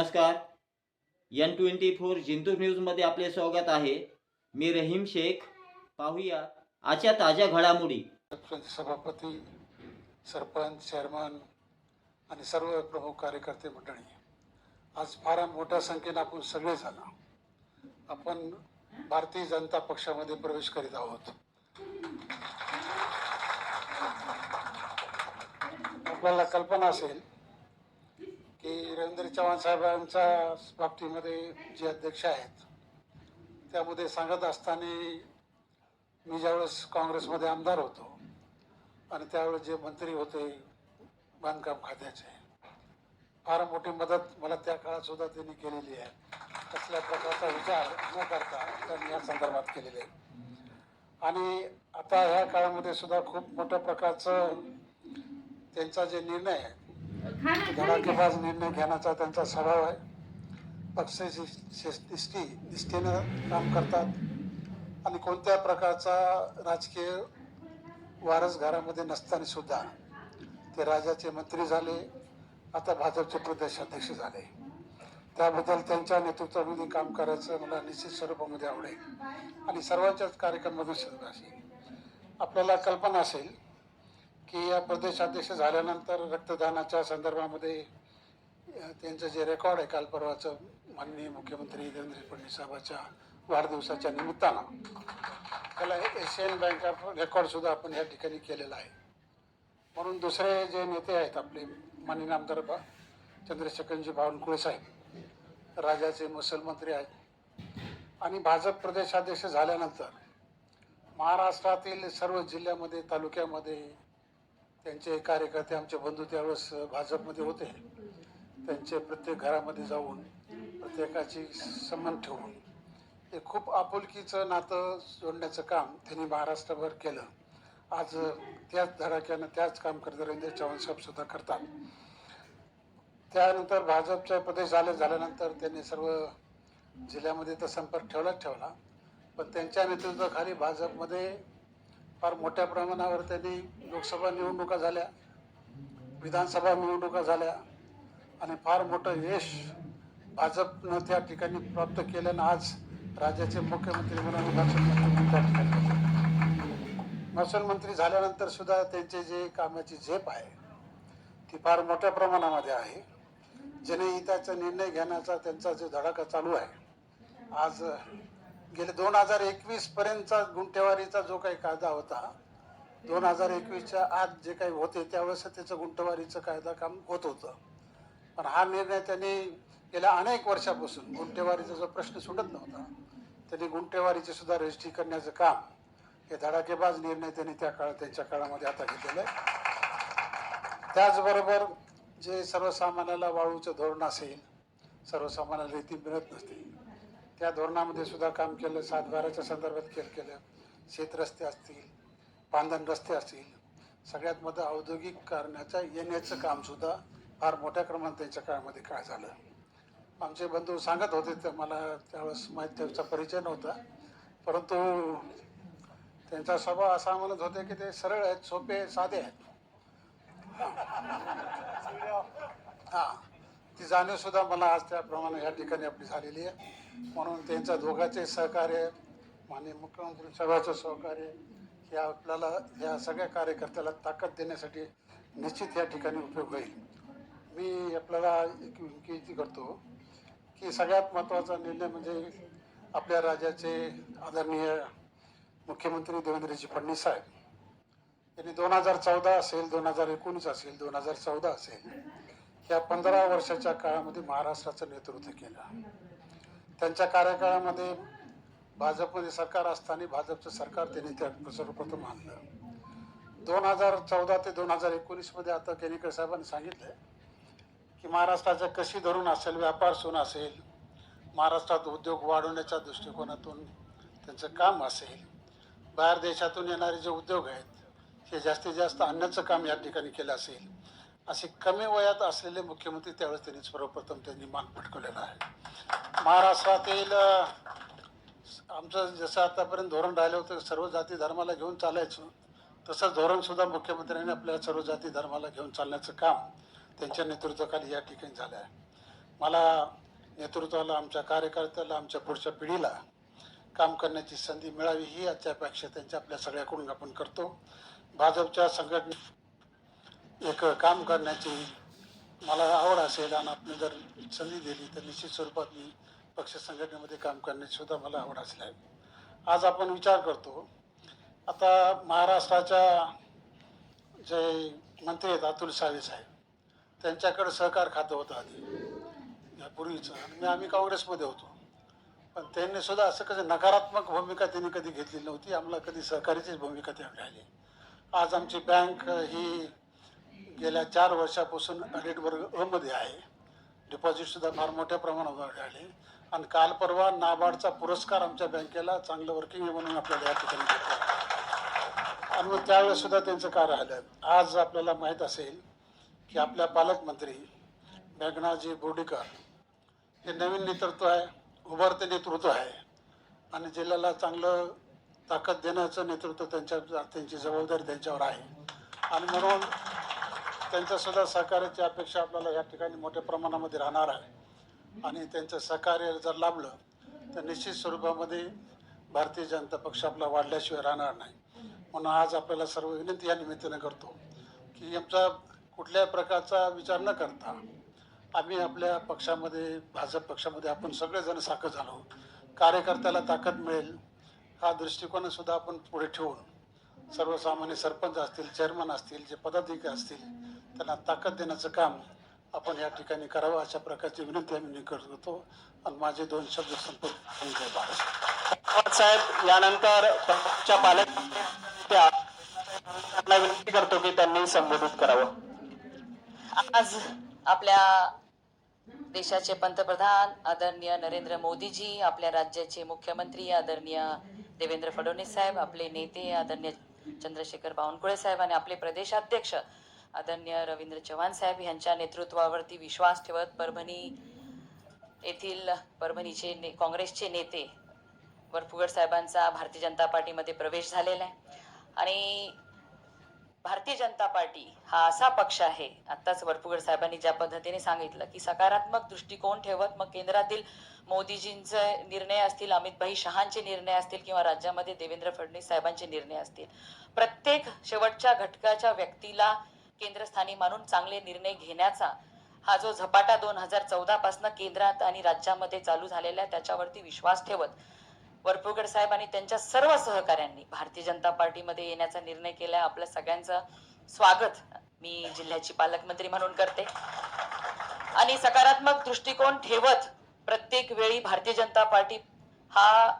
नमस्कार. N twenty four Jintur न्यूजमध्ये आपले स्वागत आहे. मी रहीम शेख. पाहूया आजच्या ताज्या घडामोडी. सभापती सरपंच चेअरमन आणि सर्व प्रमुख कार्यकर्ते मंडळी आज फार मोठ्या संख्येनं आपण सगळे झाला आपण भारतीय जनता पक्षामध्ये प्रवेश करीत आहोत. आपल्याला कल्पना असेल की रवींद्र चव्हाण साहेबांच्या बाबतीमध्ये जे अध्यक्ष आहेत त्यामध्ये सांगत असताना मी ज्यावेळेस काँग्रेसमध्ये आमदार होतो आणि त्यावेळेस जे मंत्री होते बांधकाम खात्याचे फार मोठी मदत मला त्या काळात सुद्धा त्यांनी केलेली आहे. कसल्या प्रकारचा विचार न करता त्यांनी या संदर्भात केलेले. आहे आणि आता ह्या काळामध्ये सुद्धा खूप मोठ्या प्रकारचं त्यांचा जे निर्णय आहे धडाकेबाज निर्णय घेण्याचा त्यांचा स्वभाव आहे शिस्त- निष्ठी निष्ठेनं काम करतात. आणि कोणत्या प्रकारचा राजकीय वारस घरामध्ये नसताना सुद्धा ते राज्याचे मंत्री झाले आता भाजपचे प्रदेशाध्यक्ष झाले. त्याबद्दल त्यांच्या नेतृत्वामध्ये काम करायचं मला निश्चित स्वरूपामध्ये आवडेल. आणि सर्वांच्याच कार्यक्रमामध्ये सहभाग असेल. आपल्याला कल्पना असेल की या प्रदेशाध्यक्ष झाल्यानंतर रक्तदानाच्या संदर्भामध्ये त्यांचं जे रेकॉर्ड आहे काल परवाचं माननीय मुख्यमंत्री देवेंद्र फडणवीस साहेबाच्या वाढदिवसाच्या निमित्तानं त्याला एशियन बँक ऑफ रेकॉर्डसुद्धा आपण या ठिकाणी केलेला आहे. म्हणून दुसरे जे नेते आहेत आपले माननीय आमदार बा चंद्रशेखरजी बावनकुळे साहेब राज्याचे महसूल मंत्री आहेत. आणि भाजप प्रदेशाध्यक्ष झाल्यानंतर महाराष्ट्रातील सर्व जिल्ह्यामध्ये तालुक्यामध्ये त्यांचे कार्यकर्ते आमचे बंधू त्यावेळेस भाजपमध्ये होते. त्यांचे प्रत्येक घरामध्ये जाऊन प्रत्येकाची सन्मान ठेवून हे खूप आपुलकीचं नातं जोडण्याचं काम त्यांनी महाराष्ट्रभर केलं. आज त्याच धडाक्यानं त्याच काम करत रवींद्र चव्हाण साहेबसुद्धा करतात. त्यानंतर भाजपचे प्रदेश झाले झाल्यानंतर त्यांनी सर्व जिल्ह्यामध्ये तर संपर्क ठेवलाच ठेवला. पण त्यांच्या नेतृत्वाखाली भाजपमध्ये फार मोठ्या प्रमाणावर त्यांनी लोकसभा निवडणुका झाल्या विधानसभा निवडणुका झाल्या आणि फार मोठं यश भाजपनं त्या ठिकाणी प्राप्त केल्यानं आज राज्याचे मुख्यमंत्री म्हणून महसूल मंत्री त्या ठिकाणी महसूल मंत्री झाल्यानंतर सुद्धा त्यांचे जे कामाची झेप आहे ती फार मोठ्या प्रमाणामध्ये आहे. जनहिताचा निर्णय घेण्याचा त्यांचा जो धडाका चालू आहे आज गेले दोन हजार एकवीस पर्यंतचा गुंठेवारीचा जो काही कायदा होता दोन हजार एकवीसच्या आत जे काही होते त्यावेळेस त्याचं गुंठेवारीचं कायदा काम होत होतं. पण हा निर्णय त्यांनी गेल्या अनेक वर्षापासून गुंठेवारीचा जो प्रश्न सुटत नव्हता त्यांनी गुंठेवारीचे सुद्धा रजिस्ट्री करण्याचं काम हे धडाकेबाज निर्णय त्यांनी त्या काळात त्यांच्या काळामध्ये आता घेतलेलं आहे. त्याचबरोबर जे सर्वसामान्याला वाळूचं धोरण असेल सर्वसामान्याला रीती मिळत नसतील त्या धोरणामध्ये सुद्धा काम केलं सातबाराच्या संदर्भात केलं केलं. शेतरस्ते असतील बांधण रस्ते असतील सगळ्यात मोठं औद्योगिक करण्याच्या येण्याचं काम सुद्धा फार मोठ्या क्रमाने त्यांच्या काळामध्ये काय झालं? आमचे बंधू सांगत होते तर मला त्यावेळेस माहीत त्यांचा परिचय नव्हता. परंतु त्यांचा स्वभाव असा म्हणत होते की ते सरळ आहेत सोपे साधे आहेत. हा. ती जाणीव सुद्धा मला आज त्याप्रमाणे या ठिकाणी आपली झालेली आहे. म्हणून त्यांचा दोघांचे सहकार्य माननीय मुख्यमंत्री सर्वांचं सहकार्य हे आपल्याला या सगळ्या कार्यकर्त्याला ताकद देण्यासाठी निश्चित या ठिकाणी उपयोग होईल. मी आपल्याला एक विनंती करतो की सगळ्यात महत्त्वाचा निर्णय म्हणजे आपल्या राज्याचे आदरणीय मुख्यमंत्री देवेंद्रजी फडणवीस साहेब. त्यांनी दोन हजार चौदा असेल दोन हजार एकोणीस असेल दोन हजार चौदा असेल या पंधरा वर्षाच्या काळामध्ये महाराष्ट्राचं नेतृत्व केलं. त्यांच्या कार्यकाळामध्ये भाजपमध्ये सरकार असताना भाजपचं सरकार त्यांनी त्या सर्वप्रथम आणलं दोन हजार चौदा ते दोन हजार एकोणीसमध्ये आता केनेकर साहेबांनी सांगितलं की महाराष्ट्राचं कशी धरून असेल व्यापार सुरू असेल महाराष्ट्रात उद्योग वाढवण्याच्या दृष्टिकोनातून त्यांचं काम असेल बाहेर देशातून येणारे जे उद्योग आहेत हे जास्तीत जास्त आणण्याचं काम या ठिकाणी केलं असेल. असे कमी वयात असलेले मुख्यमंत्री त्यावेळेस त्यांनी सर्वप्रथम त्यांनी मान पटकवलेला आहे. महाराष्ट्रातील आमचं जसं आतापर्यंत धोरण राहिलं होतं सर्व जाती धर्माला घेऊन चालायचं तसं धोरणसुद्धा मुख्यमंत्र्यांनी आपल्या सर्व जाती धर्माला घेऊन चालण्याचं काम त्यांच्या नेतृत्वाखाली या ठिकाणी झालं आहे. मला नेतृत्वाला आमच्या कार्यकर्त्याला आमच्या पुढच्या पिढीला काम करण्याची संधी मिळावी ही आजच्या अपेक्षा त्यांच्या आपल्या सगळ्याकडून आपण करतो. भाजपच्या संघटने एक काम करण्याची मला आवड असेल आणि आपण जर संधी दिली तर निश्चित स्वरूपात मी पक्ष संघटनेमध्ये काम करण्याची सुद्धा मला आवड असली आहे. आज आपण विचार करतो आता महाराष्ट्राच्या जे मंत्री आहेत अतुल सावे साहेब त्यांच्याकडे सहकार खातं होतं आधी यापूर्वीचं आणि मी आम्ही काँग्रेसमध्ये होतो. पण त्यांनी सुद्धा असं कसं नकारात्मक भूमिका त्यांनी कधी घेतली नव्हती आम्हाला कधी सहकारीचीच भूमिका त्या मिळाली आज आमची बँक ही गेल्या चार वर्षापासून रेट वर्ग अमध्ये आहे डिपॉझिटसुद्धा फार मोठ्या प्रमाणात वाढले आणि काल परवा नाबार्डचा पुरस्कार आमच्या बँकेला चांगलं वर्किंग म्हणून आपल्याला या ठिकाणी आणि मग त्यावेळेसुद्धा त्यांचं काय राहिलं आज आपल्याला माहीत असेल की आपल्या पालकमंत्री मेघनाजी बोर्डीकर हे नवीन नेतृत्व आहे उभारते नेतृत्व आहे. आणि जिल्ह्याला चांगलं ताकद देण्याचं नेतृत्व त्यांच्या त्यांची जबाबदारी त्यांच्यावर आहे. आणि म्हणून त्यांच्यासुद्धा सुद्धा सहकार्याची अपेक्षा आपल्याला या ठिकाणी मोठ्या प्रमाणामध्ये राहणार आहे. आणि त्यांचं सहकार्य जर लाभलं तर निश्चित स्वरूपामध्ये भारतीय जनता पक्ष आपला वाढल्याशिवाय राहणार नाही. म्हणून आज आपल्याला सर्व विनंती या निमित्तानं करतो की आमचा कुठल्याही प्रकारचा विचार न करता आम्ही आपल्या पक्षामध्ये भाजप पक्षामध्ये आपण सगळेजण साखर झालो. कार्यकर्त्याला ताकद मिळेल हा दृष्टिकोन सुद्धा आपण पुढे ठेवून सर्वसामान्य सरपंच असतील चेअरमन असतील जे पदाधिकारी असतील त्यांना ताकद देण्याचं काम आपण या ठिकाणी करावं अशा प्रकारची विनंती आम्ही करतो आणि माझे दोन शब्द पवार साहेब. यानंतर पालक विनंती करतो की त्यांनी संबोधित करावं. आज आपल्या देशाचे पंतप्रधान आदरणीय नरेंद्र मोदीजी आपल्या राज्याचे मुख्यमंत्री आदरणीय देवेंद्र फडणवीस साहेब आपले नेते आदरणीय चंद्रशेखर बावनकुळे साहेब आणि आपले प्रदेशाध्यक्ष आदरणीय रवींद्र चव्हाण साहेब यांच्या नेतृत्वावरती विश्वास ठेवत परभणी येथील परभणीचे ने, काँग्रेसचे नेते वरपुगड साहेबांचा भारतीय जनता पार्टीमध्ये प्रवेश झालेला आहे. आणि भारतीय जनता पार्टी हा असा पक्ष आहे आत्ताच वरपुगड साहेबांनी ज्या पद्धतीने सांगितलं की सकारात्मक दृष्टिकोन ठेवत मग केंद्रातील मोदीजींचे निर्णय असतील अमितभाई शहांचे निर्णय असतील किंवा राज्यामध्ये देवेंद्र फडणवीस साहेबांचे निर्णय असतील प्रत्येक शेवटच्या घटकाच्या व्यक्तीला केंद्रस्थानी मानून चांगले निर्णय घेण्याचा हा जो झपाटा दोन हजार चौदा पासून केंद्रात आणि राज्यामध्ये चालू झालेला आहे त्याच्यावरती विश्वास ठेवत वरपुगड साहेब आणि त्यांच्या सर्व सहकाऱ्यांनी भारतीय जनता पार्टीमध्ये येण्याचा निर्णय केला आपल्या सगळ्यांचं स्वागत मी जिल्ह्याची पालकमंत्री म्हणून करते. आणि सकारात्मक दृष्टिकोन ठेवत प्रत्येक वेळी भारतीय जनता पार्टी हा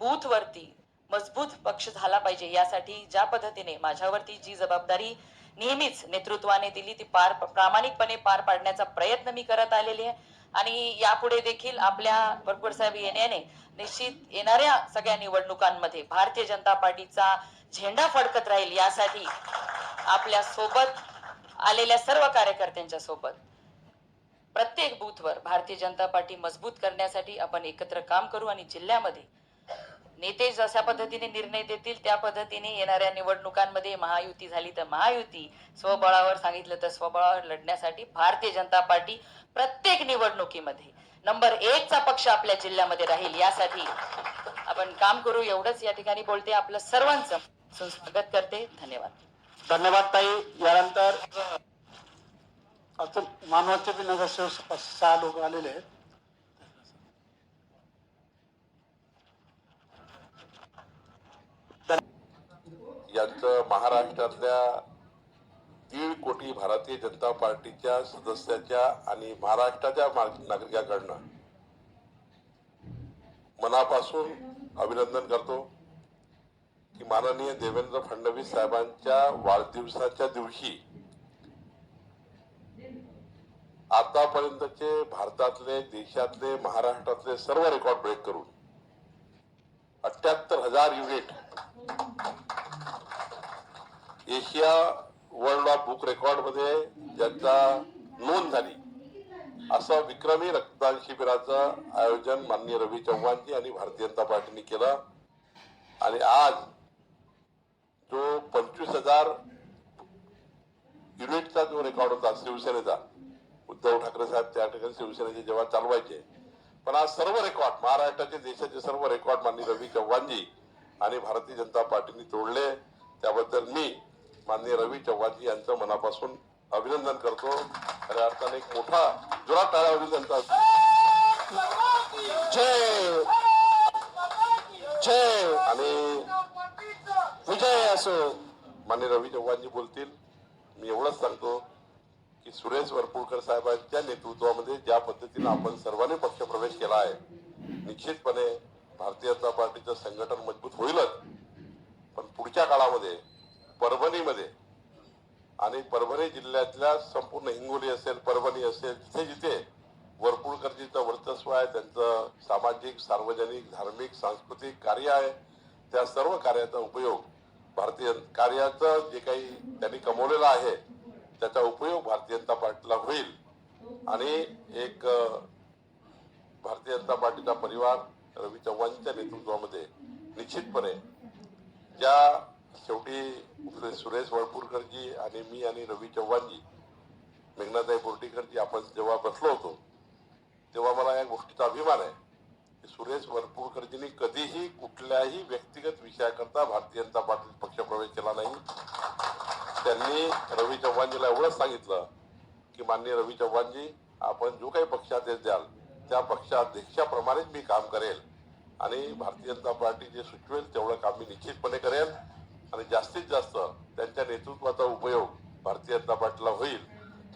बूथवरती मजबूत पक्ष झाला पाहिजे यासाठी ज्या पद्धतीने माझ्यावरती जी जबाबदारी नेहमीच नेतृत्वाने दिली ती पार प्रामाणिकपणे पार पाडण्याचा प्रयत्न मी करत आलेली आहे. आणि यापुढे देखील आपल्या भरपूर साहेब येण्याने निश्चित येणाऱ्या सगळ्या निवडणुकांमध्ये भारतीय जनता पार्टीचा झेंडा फडकत राहील यासाठी आपल्यासोबत आलेल्या सर्व कार्यकर्त्यांच्या सोबत प्रत्येक बूथवर भारतीय जनता पार्टी मजबूत करण्यासाठी आपण एकत्र काम करू आणि जिल्ह्यामध्ये नेते जशा पद्धतीने निर्णय देतील त्या पद्धतीने येणाऱ्या निवडणुकांमध्ये महायुती झाली तर महायुती. स्वबळावर सांगितलं तर स्वबळावर लढण्यासाठी भारतीय जनता पार्टी प्रत्येक निवडणुकीमध्ये नंबर एक चा पक्ष आपल्या जिल्ह्यामध्ये राहील यासाठी आपण काम करू. एवढंच या ठिकाणी बोलते आपलं सर्वांचं. स्वागत करते. धन्यवाद. धन्यवाद ताई. यानंतर मानवाचे बी नगरसेवक सहा लोक आलेले आहेत. यांचं महाराष्ट्रातल्या दीड कोटी भारतीय जनता पार्टीच्या सदस्याच्या आणि महाराष्ट्राच्या मा- मनापासून अभिनंदन करतो की माननीय देवेंद्र फडणवीस साहेबांच्या वाढदिवसाच्या दिवशी आतापर्यंतचे भारतातले देशातले महाराष्ट्रातले सर्व रेकॉर्ड ब्रेक करून अठ्याहत्तर हजार unit Asia world of book रेकॉर्डमध्ये ज्यांचा नोंद झाली असं विक्रमी रक्तदान शिबिराचं आयोजन माननीय रवी चव्हाणजी आणि भारतीय जनता पार्टीने केलं. आणि आज जो पंचवीस हजार युनिटचा जो रेकॉर्ड होता शिवसेनेचा उद्धव ठाकरे साहेब त्या ठिकाणी शिवसेनेचे जेव्हा चालवायचे पण आज सर्व रेकॉर्ड महाराष्ट्राचे देशाचे सर्व रेकॉर्ड माननीय रवी चव्हाणजी आणि भारतीय जनता पार्टीने तोडले. त्याबद्दल मी माननीय रवी चव्हाणजी यांचं मनापासून अभिनंदन करतो. खऱ्या अर्थाने एक मोठा जोरात टाळ्या अभिनंदन जय! जय! आणि विजय असो. मान्य रवी चव्हाणजी बोलतील मी एवढंच सांगतो की सुरेश वरपुडकर साहेबांच्या नेतृत्वामध्ये ज्या पद्धतीनं आपण सर्वांनी पक्षप्रवेश केला आहे निश्चितपणे भारतीय जनता पार्टीचं संघटन मजबूत होईलच. पण पुढच्या काळामध्ये परभणीमध्ये. आणि परभणी जिल्ह्यातल्या संपूर्ण हिंगोली असेल परभणी असेल जिथे जिथे वरपुडकरजीचं वर्चस्व आहे त्यांचं सामाजिक सार्वजनिक धार्मिक सांस्कृतिक कार्य आहे त्या सर्व कार्याचा उपयोग भारतीय कार्याचं जे काही त्यांनी कमवलेलं आहे त्याचा उपयोग भारतीय जनता पार्टीला होईल. आणि एक भारतीय जनता पार्टीचा परिवार रवी चव्हाणच्या नेतृत्वामध्ये निश्चितपणे ज्या शेवटी सुरेश वळपूरकरजी आणि मी आणि रवी चव्हाणजी मेघनाताई बोर्डीकरजी आपण जेव्हा बसलो होतो तेव्हा मला या गोष्टीचा अभिमान आहे की सुरेश वरपूरकरजींनी कधीही कुठल्याही व्यक्तिगत विषयाकरता भारतीय जनता पार्टीत पक्षप्रवेश केला नाही. त्यांनी रवी चव्हाणजीला एवढंच सांगितलं की माननीय रवी चव्हाणजी आपण जो काही पक्षाध्यक्ष द्याल त्या पक्षाध्यक्षाप्रमाणेच मी काम करेल आणि भारतीय जनता पार्टी जे सुचवेल तेवढं काम मी निश्चितपणे करेल आणि जास्तीत जास्त त्यांच्या नेतृत्वाचा उपयोग भारतीय जनता पार्टीला होईल.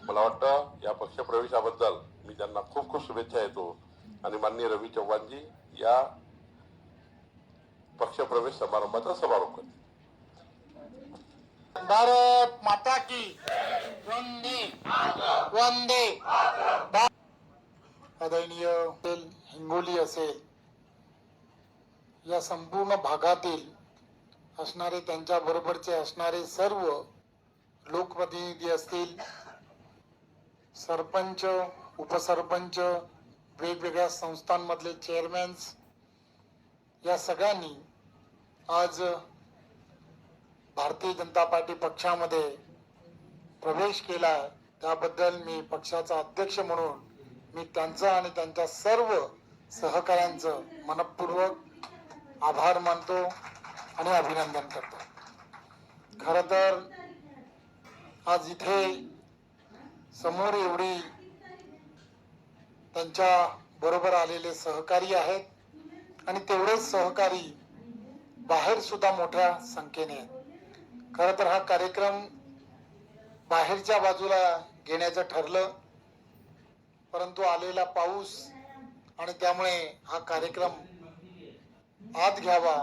मला वाटतं या पक्षप्रवेशाबद्दल मी त्यांना खूप खूप शुभेच्छा येतो आणि माननीय रवी चव्हाणजी या पक्षप्रवेश समारंभाचा समारोप करतील. भारत माता की वंदे वंदे. आदरणीय हिंगोली असेल या संपूर्ण भागातील असणारे त्यांच्या बरोबरचे असणारे सर्व लोकप्रतिनिधी असतील सरपंच उपसरपंच वेगवेगळ्या संस्थांमधले चेअरमॅन्स या सगळ्यांनी आज भारतीय जनता पार्टी पक्षामध्ये प्रवेश केला त्याबद्दल मी पक्षाचा अध्यक्ष म्हणून मी त्यांचं आणि त्यांच्या सर्व सहकाऱ्यांचं मनपूर्वक आभार मानतो. आणि अभिनंदन करतो. खर तर आज इथे समोर एवढी त्यांच्या बरोबर आलेले सहकारी आहेत आणि तेवढेच सहकारी बाहेर सुद्धा मोठ्या संख्येने आहेत. खर तर हा कार्यक्रम बाहेरच्या बाजूला घेण्याचं ठरलं परंतु आलेला पाऊस आणि त्यामुळे हा कार्यक्रम आत घ्यावा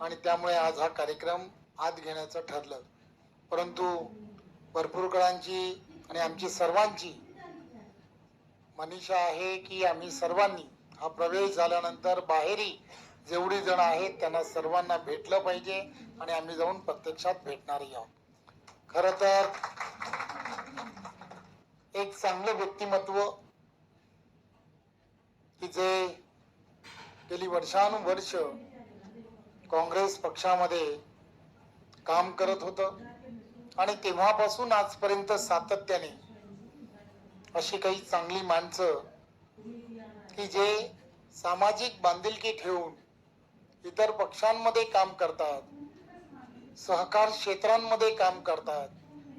आणि त्यामुळे आज हा कार्यक्रम आत घेण्याचं ठरलं. परंतु भरपूरकरांची आणि आमची सर्वांची मनीषा आहे की आम्ही सर्वांनी हा प्रवेश झाल्यानंतर बाहेरही जेवढी जण आहेत त्यांना सर्वांना भेटलं पाहिजे आणि आम्ही जाऊन प्रत्यक्षात भेटणारही आहोत. खर तर एक चांगलं व्यक्तिमत्व की जे गेली वर्षानुवर्ष काँग्रेस पक्षामध्ये काम करत होतं. आणि तेव्हापासून आजपर्यंत सातत्याने अशी काही चांगली माणसं की जे सामाजिक बांधिलकी ठेवून इतर पक्षांमध्ये काम करतात सहकार क्षेत्रांमध्ये काम करतात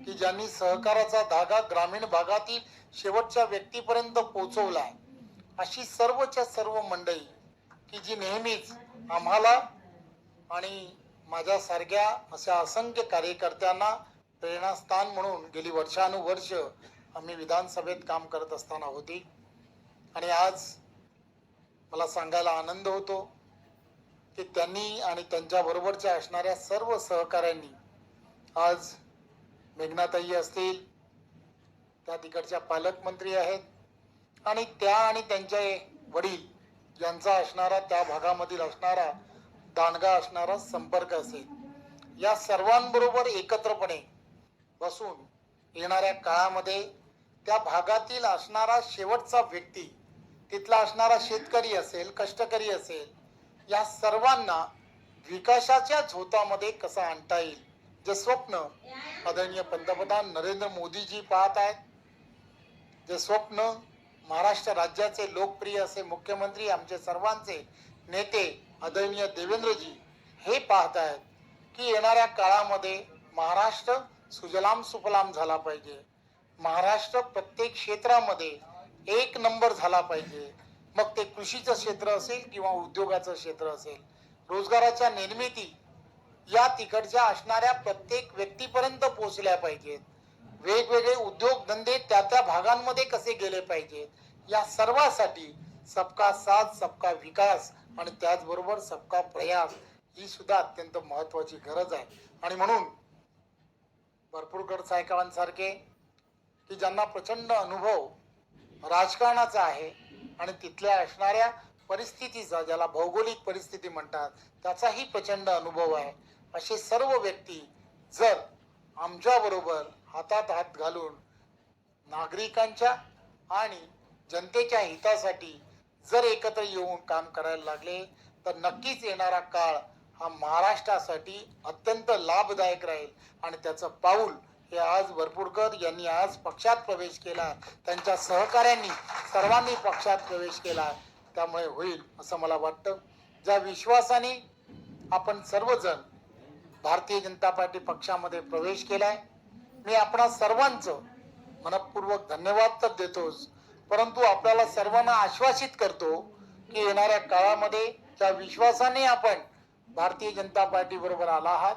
की ज्यांनी सहकाराचा धागा ग्रामीण भागातील शेवटच्या व्यक्तीपर्यंत पोहोचवला अशी सर्वच्या सर्व मंडळी की जी नेहमीच आम्हाला आणि माझ्यासारख्या अशा असंख्य कार्यकर्त्यांना प्रेरणास्थान म्हणून गेली वर्षानुवर्ष आम्ही विधानसभेत काम करत असताना होती. आणि आज मला सांगायला आनंद होतो की त्यांनी आणि त्यांच्याबरोबरच्या असणाऱ्या सर्व सहकाऱ्यांनी आज मेघनाताई असतील त्या तिकडच्या पालकमंत्री आहेत आणि त्या आणि त्यांचे वडील यांचा असणारा त्या भागामधील असणारा दांडगा असणारा संपर्क असेल. या सर्वांबरोबर एकत्रपणे बसून येणाऱ्या काळामध्ये त्या भागातील असणारा शेवटचा व्यक्ती तिथला असणारा शेतकरी असेल कष्टकरी असेल या सर्वांना विकासाच्या झोतामध्ये कसं आणता येईल? जे स्वप्न आदरणीय पंतप्रधान नरेंद्र मोदीजी पाहत आहेत. जे स्वप्न महाराष्ट्र राज्याचे लोकप्रिय असे मुख्यमंत्री आमचे सर्वांचे नेते आदरणीय देवेंद्रजी हे पाहत आहेत की येणाऱ्या काळामध्ये महाराष्ट्र सुजलाम सुफलाम झाला पाहिजे. महाराष्ट्र प्रत्येक क्षेत्रामध्ये एक नंबर झाला पाहिजे. मग ते कृषीचं क्षेत्र असेल किंवा उद्योगाचं क्षेत्र असेल रोजगाराच्या निर्मिती या तिकडच्या असणाऱ्या प्रत्येक व्यक्तीपर्यंत पोहोचल्या पाहिजेत. वेगवेगळे उद्योगधंदे त्या त्या भागांमध्ये कसे गेले पाहिजेत? या सर्वासाठी सबका साथ सबका विकास आणि त्याचबरोबर सबका प्रयास ही सुद्धा अत्यंत महत्वाची गरज आहे. आणि म्हणून भरपूरकर सायकावांसारखे की ज्यांना प्रचंड अनुभव राजकारणाचा आहे आणि तिथल्या असणाऱ्या परिस्थितीचा ज्याला भौगोलिक परिस्थिती म्हणतात त्याचाही प्रचंड अनुभव आहे. असे सर्व व्यक्ती जर आमच्याबरोबर हातात हात घालून नागरिकांच्या आणि जनतेच्या हितासाठी जर एकत्र येऊन काम करायला लागले तर नक्कीच येणारा काळ हा महाराष्ट्रासाठी अत्यंत लाभदायक राहील. आणि त्याचं पाऊल हे आज भरपूरकर यांनी आज पक्षात प्रवेश केला. त्यांच्या सहकाऱ्यांनी सर्वांनी पक्षात प्रवेश केला. त्यामुळे होईल असं मला वाटतं. ज्या विश्वासाने आपण सर्वजण भारतीय जनता पार्टी पक्षामध्ये प्रवेश केलाय मी आपणा सर्वांचं मनपूर्वक धन्यवाद तर देतोच. परंतु आपल्याला सर्वांना आश्वासित करतो की येणाऱ्या काळामध्ये त्या विश्वासाने आपण भारतीय जनता पार्टी बरोबर आला आहात.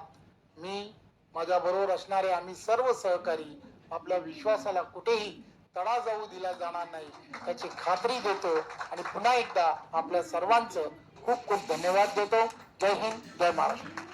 मी माझ्या बरोबर असणारे आम्ही सर्व सहकारी आपल्या विश्वासाला कुठेही तडा जाऊ दिला जाणार नाही त्याची खात्री देतो आणि पुन्हा एकदा आपल्या सर्वांचं खूप खूप धन्यवाद देतो. जय हिंद जय महाराष्ट्र.